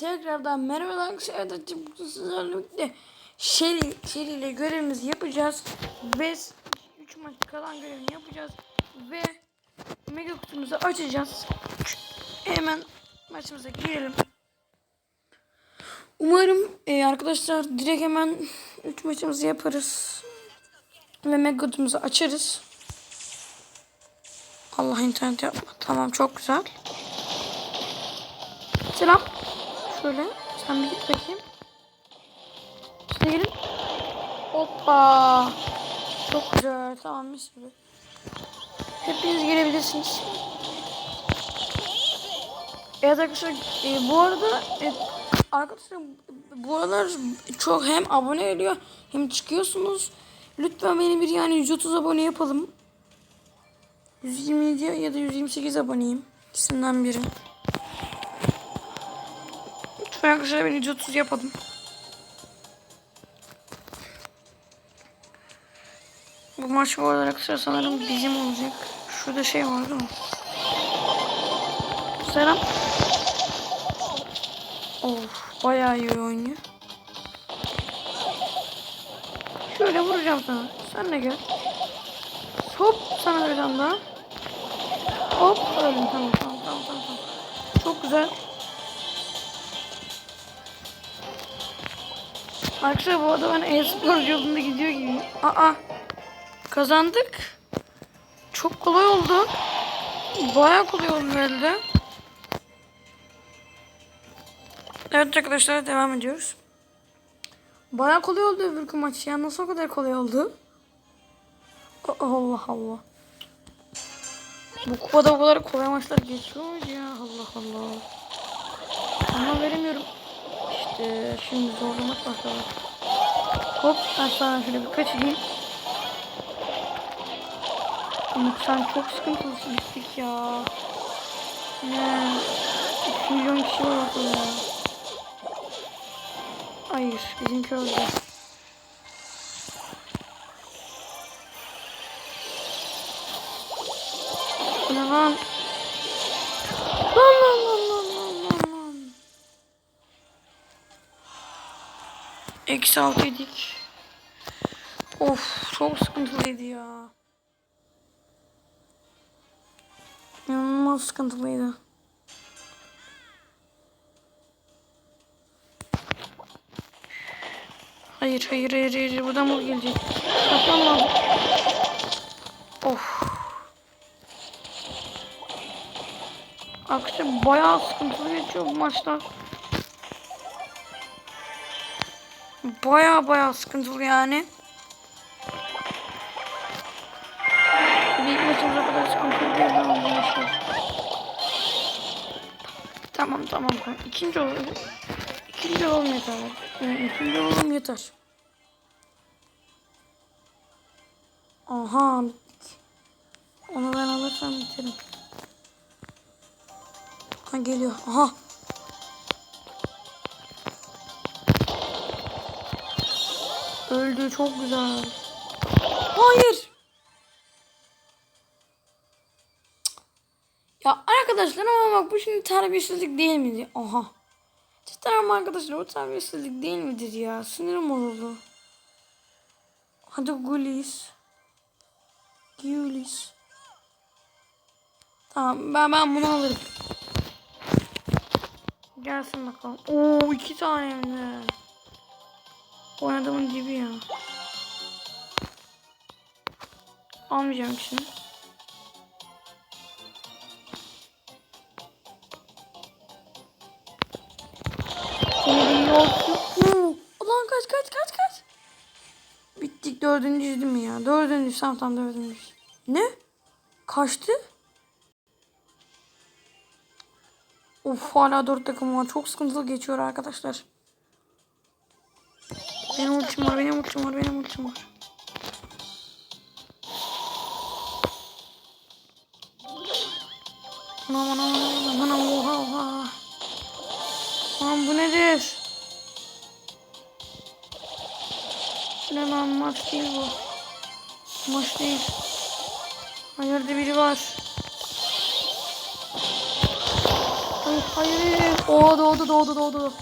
tekrardan merhaba arkadaşlar. Sizlerle birlikte Shelly, Shelly ile görevimizi yapacağız. Ve 3 maç kalan görevini yapacağız. Ve mega kutumuzu açacağız. Hemen maçımıza girelim. Umarım e, arkadaşlar direkt hemen 3 maçımızı yaparız. Ve mega kutumuzu açarız. Allah internet yapma. Tamam çok güzel. Selam. Şöyle. Sen bir git bakayım. İşte gelin. Hoppa. Çok güzel. Tamam mis gibi. Hepiniz gelebilirsiniz. Evet arkadaşlar e, bu arada e, arkadaşlar bu aralar çok hem abone ediyor hem çıkıyorsunuz. Lütfen beni bir yani 130 abone yapalım. 127 ya da 128 aboneyim. İkisinden biri. Lütfen arkadaşlar beni 130 yapalım. Bu maç bu arada arkadaşlar sanırım bizim olacak. Şurada şey var değil mi? Selam. Of bayağı iyi oynuyor. Şöyle vuracağım sana. Sen de gel. Hop sana tane daha. Hop öldüm tamam tamam tamam. tamam. Çok güzel. Arkadaşlar bu arada ben e-spor yolunda gidiyor gibi. Aa kazandık. Çok kolay oldu. Bayağı kolay oldu herhalde. Evet arkadaşlar devam ediyoruz. Bayağı kolay oldu öbürkü maç ya. Nasıl o kadar kolay oldu? Allah Allah. Bu kupada bu kadar kolay maçlar geçiyor ya? Allah Allah. Ama veremiyorum. İşte şimdi zorlamak başladı. Hop ben sana şöyle bir kaçayım. Umut sen çok sıkıntılısın gittik ya. Ne? 3 milyon kişi var orada ya. Hayır bizimki öldü. Ne lan lan lan lan lan. Eksi yedik. Of çok sıkıntılıydı ya. İnanılmaz sıkıntılıydı. Hayır hayır hayır hayır buradan mı gelecek? Lazım. Of. Arkadaşlar bayağı sıkıntılı geçiyor bu maçlar. Bayağı bayağı sıkıntılı yani. Maçımıza kadar sıkıntılı bu maçlar. Tamam tamam. İkinci olalım. İkinci olalım yeter. İkinci olalım yeter. Aha. Onu ben alırsam biterim. Ha geliyor. Aha. Öldü çok güzel. Hayır. Ya arkadaşlar ama bak bu şimdi terbiyesizlik değil miydi? Aha. Cidden ama arkadaşlar o terbiyesizlik değil midir ya? Sinirim bozuldu. Hadi Gulis. Gulis. Tamam ben, ben bunu alırım. Gelsin bakalım. Oo iki tane hem de. Oynadığımın dibi ya. Almayacağım şimdi. Ulan kaç kaç kaç kaç. Bittik dördüncüydü mü ya? Dördüncü tamam tamam dördüncü. Ne? Kaçtı? Of hala dört takım var. Çok sıkıntılı geçiyor arkadaşlar. Benim ultim var, benim ultim var, benim ultim var. Anam anam anam anam oha oha. Lan bu nedir? Ne lan maç değil bu. Maç değil. Hayırda biri var. Ay, hayır. O doğdu doğdu doğdu.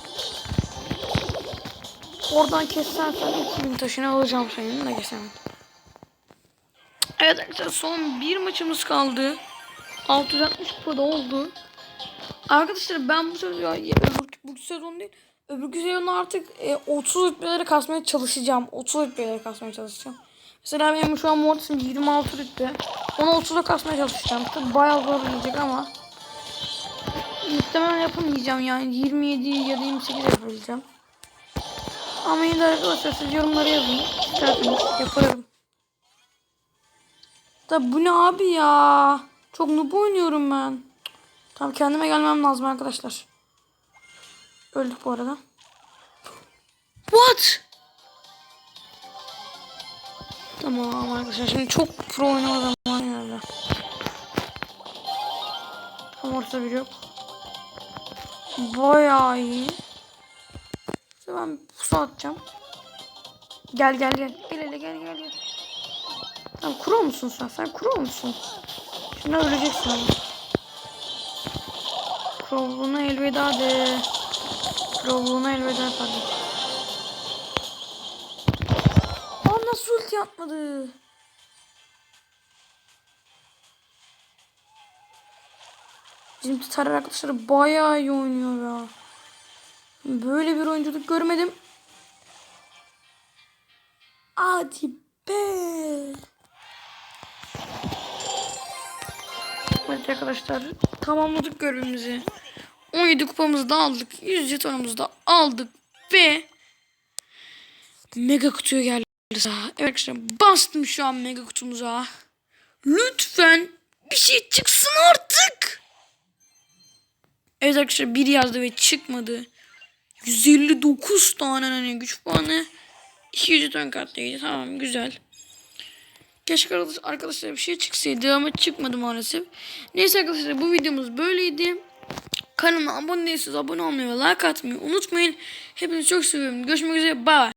Oradan kesersen 2000 taşını alacağım senin de kesemem. Evet arkadaşlar son bir maçımız kaldı. 660 kupada oldu. Arkadaşlar ben bu sezon ya, öbür, bu sezon değil öbürkü sezon artık e, 30 rütbeleri kasmaya çalışacağım. 30 rütbeleri kasmaya çalışacağım. Mesela benim şu an Mortis'im 26 rütbe. Onu 30'a kasmaya çalışacağım. Tabii bayağı zor olacak ama muhtemelen yapamayacağım yani 27 ya da 28 yapabileceğim. Ama yine de arkadaşlar siz yorumlara yazın. İsterseniz yaparım. Da bu ne abi ya? Çok noob oynuyorum ben. Tamam kendime gelmem lazım arkadaşlar. Öldük bu arada. What? Tamam arkadaşlar şimdi çok pro zamanı geldi. Tam ortada biri yok. Bayağı iyi. İşte ben pusu atacağım. Gel gel gel. Gel hele gel gel gel. Tamam kuro musun sen? Sen kuro musun? Şimdi öleceksin ama. Krovluğuna elveda de. Krovluğuna elveda kardeşim. Aa nasıl ulti atmadı? Bizim Titar arkadaşları bayağı iyi oynuyor ya. Böyle bir oyunculuk görmedim. Hadi be. Evet arkadaşlar tamamladık görevimizi. 17 kupamızı da aldık. 100 jetonumuzu da aldık ve mega kutuya geldi. Evet arkadaşlar bastım şu an mega kutumuza. Lütfen bir şey çıksın artık. Evet arkadaşlar bir yazdı ve çıkmadı. 159 tane hani güç puanı. 200 jeton kartıydı. Tamam güzel. Keşke arkadaş- arkadaşlar bir şey çıksaydı ama çıkmadı maalesef. Neyse arkadaşlar bu videomuz böyleydi. Kanalıma abone değilseniz abone olmayı ve like atmayı unutmayın. Hepinizi çok seviyorum. Görüşmek üzere. Bye.